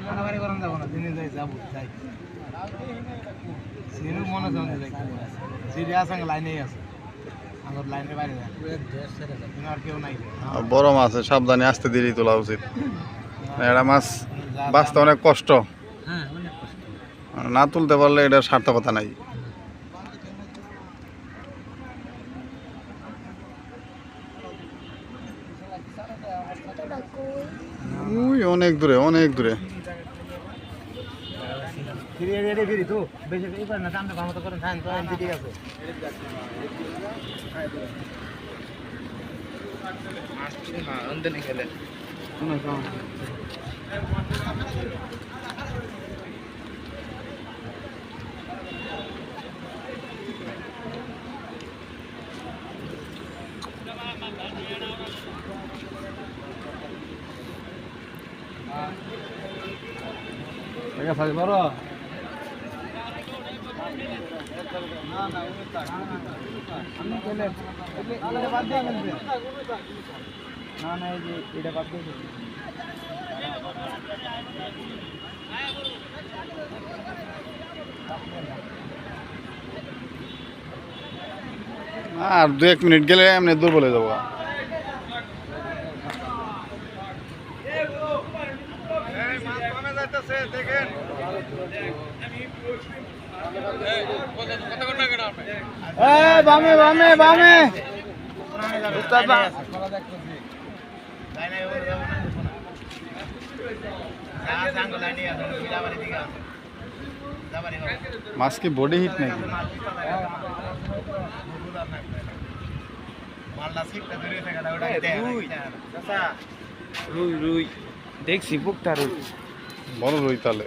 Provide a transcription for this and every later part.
মারামারি করান যাব না দিনে যাই যাব যাই সিনু মনে যাই সিরি আছে লাইনেই আছে বড় মাছ সাবধানে আসতে দেরি তোলা উচিত। এটা মাছ বাঁচতে অনেক কষ্ট। হ্যাঁ অনেক কষ্ট। আর না তুলতে পারলে এটা সার্থকতা নাই। ওই অনেক দূরে অনেক দূরে। ফিরে রেডি ফিরি তো। বেশি না ভালো করেন খান তো ঠিক আছে। হ্যাঁ অন্ধনে খেলে ঠিক আছে বড় না না এই যে এটা বাদ দিয়ে আর দু এক মিনিট গেলে এমনি দুর্বল হয়ে যাব। এই বামে বামে বামে। উস্তাদ বা মাছ কি বডি হিট নাকি? রুই রুই। দেখছি বুকটা রুই। বড় রুই তাহলে।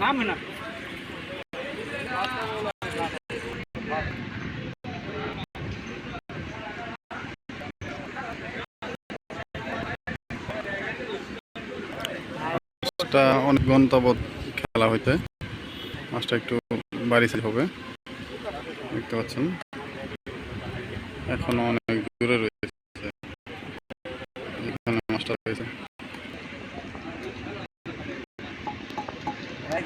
নাম না মাছটা অনেক গন্তব্য খেলা হইতে। মাছটা একটু বাড়ি হবে। দেখতে পাচ্ছেন। এখনও অনেক দূরে রয়েছে। মাছটা রয়েছে।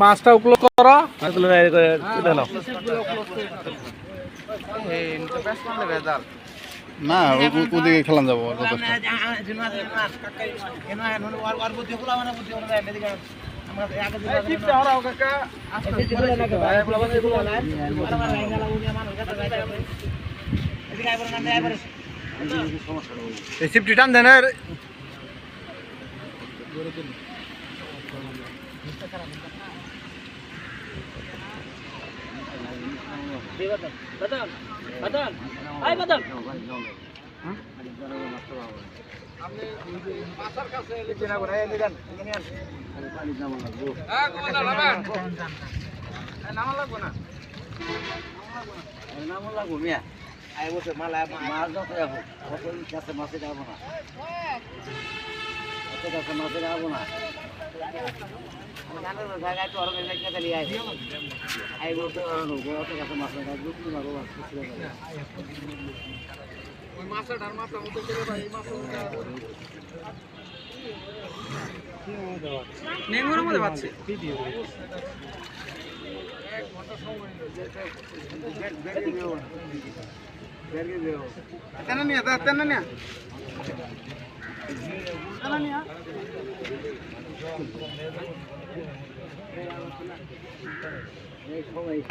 মাছটা ক্লোজ করো। তুলে তুলে নাও। এই তো বেশ মানে বেজাল না ও- ও- ওদিকে খেলান যাব আর যথেষ্ট সিপটা হরাও কাকা এই সিপটি টান দেন আর নামা লাগবো না ওই মাছটা ধার মাছটা মতো চলে ভাই এই মাছটা নেঙ্গুর মধ্যে পাচ্ছে তেনা নিয়া তেনা নিয়া Thank you.